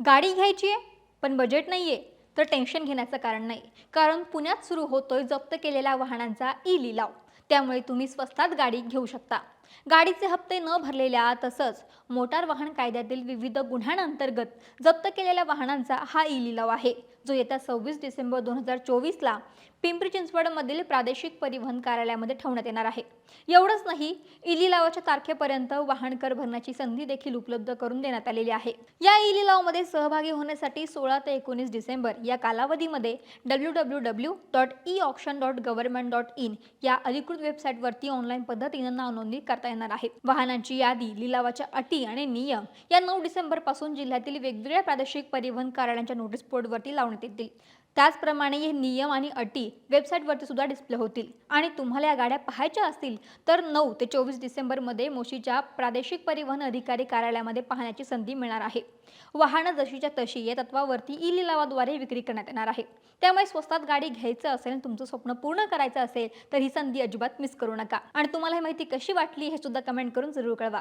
गाडी घ्यायची आहे पण बजेट नाही आहे तर टेन्शन घेण्याचं कारण नाही. कारण पुण्यात सुरू होतोय जप्त केलेल्या वाहनांचा ई लिलाव त्यामुळे तुम्ही स्वस्तात गाडी घेऊ शकता. गाडीचे हप्ते न भरलेल्या तसंच मोटार वाहन कायद्यातील विविध गुन्ह्यांअंतर्गत जप्त केलेल्या वाहनांचा हा ई लिलाव आहे. जो येत्या सव्वीस डिसेंबर दोन हजार चोवीसला पिंपरी चिंचवडमधील प्रादेशिक परिवहन कार्यालयामध्ये ठेवण्यात येणार आहे. एवढंच नाही ई लिलावाच्या तारखेपर्यंत वाहन कर भरण्याची संधी देखील उपलब्ध करून देण्यात आलेली आहे. या ई लिलावमध्ये सहभागी होण्यासाठी सोळा ते एकोणीस डिसेंबर या कालावधीमध्ये W W W dot E option dot government dot in या अधिकृत वेबसाईटवरती ऑनलाईन पद्धतीनं नाव नोंदणी करता येणार आहे. वाहनांची यादी लिलावाच्या अटी आणि नियम या नऊ डिसेंबरपासून जिल्ह्यातील वेगवेगळ्या प्रादेशिक परिवहन कार्यालयांच्या नोटीस बोर्डवरती लावण्यात येतील त्याचप्रमाणे हे नियम आणि अटी वेबसाईटवरती सुद्धा डिस्प्ले होतील. आणि तुम्हाला या गाड्या पाहायच्या असतील तर नऊ ते चोवीस डिसेंबरमध्ये मोशीच्या प्रादेशिक परिवहन अधिकारी कार्यालयामध्ये पाहण्याची संधी मिळणार आहे. वाहनं जशीच्या तशी या तत्वावरती ई लिलावाद्वारे विक्री करण्यात येणार आहे. त्यामुळे स्वस्तात गाडी घ्यायचं असेल आणि तुमचं स्वप्न पूर्ण करायचं असेल तर ही संधी अजिबात मिस करू नका. आणि तुम्हाला ही माहिती कशी वाटली हे सुद्धा कमेंट करून जरूर कळवा.